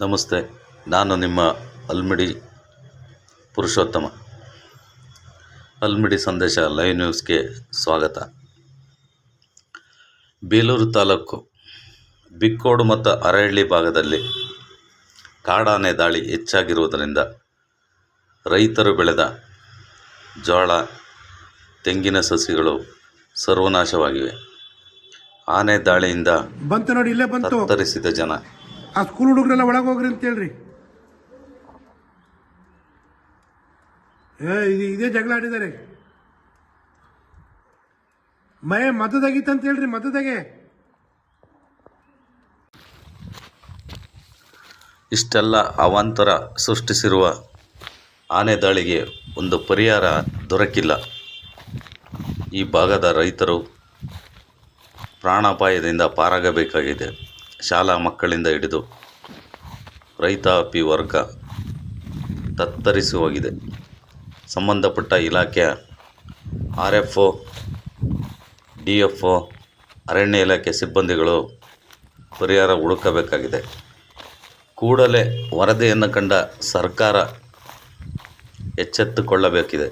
ನಮಸ್ತೆ ನಾನು ನಿಮ್ಮ ಅಲ್ಮಿಡಿ ಪುರುಷೋತ್ತಮ. ಅಲ್ಮಿಡಿ ಸಂದೇಶ ಲೈವ್ ನ್ಯೂಸ್ಗೆ ಸ್ವಾಗತ. ಬೇಲೂರು ತಾಲೂಕು ಬಿಕ್ಕೋಡು ಮತ್ತು ಅರಹಳ್ಳಿ ಭಾಗದಲ್ಲಿ ಕಾಡಾನೆ ದಾಳಿ ಹೆಚ್ಚಾಗಿರುವುದರಿಂದ ರೈತರು ಬೆಳೆದ ಜೋಳ ತೆಂಗಿನ ಸಸಿಗಳು ಸರ್ವನಾಶವಾಗಿವೆ. ಆನೆ ದಾಳಿಯಿಂದ ಬಂತು ನೋಡಿ ಇಲ್ಲೇ ಬಂತು. ತತ್ತರಿಸಿದ ಜನ ಆ ಸ್ಕೂಲ್ ಹುಡುಗರೆಲ್ಲ ಒಳಗೆ ಹೋಗ್ರಿ ಅಂತ ಹೇಳ್ರಿ. ಏ, ಇದು ಇದೇ ಜಗಳ ಆಡಿದ್ದಾರೆ. ಮಯ ಅಂತ ಹೇಳ್ರಿ ಮತದಾಗೆ ಇಷ್ಟೆಲ್ಲ ಅವಾಂತರ ಸೃಷ್ಟಿಸಿರುವ ಆನೆ ದಾಳಿಗೆ ಒಂದು ಪರಿಹಾರ ದೊರಕಿಲ್ಲ. ಈ ಭಾಗದ ರೈತರು ಪ್ರಾಣಾಪಾಯದಿಂದ ಪಾರಾಗಬೇಕಾಗಿದೆ. ಶಾಲಾ ಮಕ್ಕಳಿಂದ ಹಿಡಿದು ರೈತಾಪಿ ವರ್ಗ ತತ್ತರಿಸಿ ಹೋಗಿದೆ. ಸಂಬಂಧಪಟ್ಟ ಇಲಾಖೆಯ R F O D F O ಅರಣ್ಯ ಇಲಾಖೆ ಸಿಬ್ಬಂದಿಗಳು ಪರಿಹಾರ ಹುಡುಕಬೇಕಾಗಿದೆ. ಕೂಡಲೇ ವರದಿಯನ್ನು ಕಂಡ ಸರ್ಕಾರ ಎಚ್ಚೆತ್ತುಕೊಳ್ಳಬೇಕಿದೆ.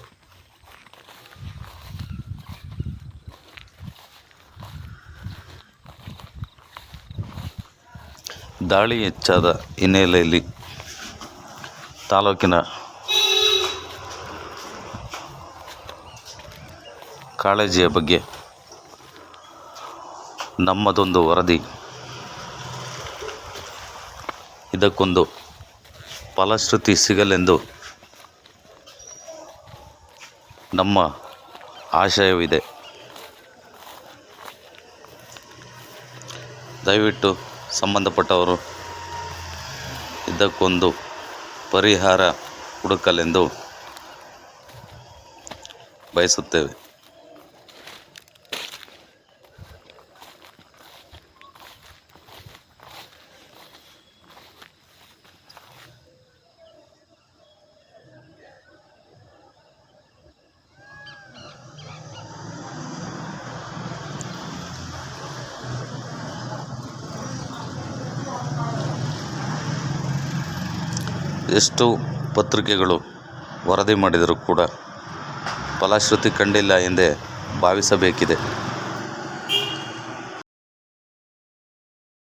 ದಾಳಿ ಹೆಚ್ಚಾದ ಹಿನ್ನೆಲೆಯಲ್ಲಿ ತಾಲೂಕಿನ ಕಾಳಜಿಯ ಬಗ್ಗೆ ನಮ್ಮದೊಂದು ವರದಿ. ಇದಕ್ಕೊಂದು ಫಲಶ್ರುತಿ ಸಿಗಲೆಂದು ನಮ್ಮ ಆಶಯವಿದೆ. ದಯವಿಟ್ಟು ಸಂಬಂಧಪಟ್ಟವರು ಇದಕ್ಕೊಂದು ಪರಿಹಾರ ಹುಡುಕಲೆಂದು ಬಯಸುತ್ತೇವೆ. ಎಷ್ಟು ಪತ್ರಿಕೆಗಳು ವರದಿ ಮಾಡಿದರೂ ಕೂಡ ಫಲಶ್ರುತಿ ಕಂಡಿಲ್ಲ ಎಂದೇ ಭಾವಿಸಬೇಕಿದೆ.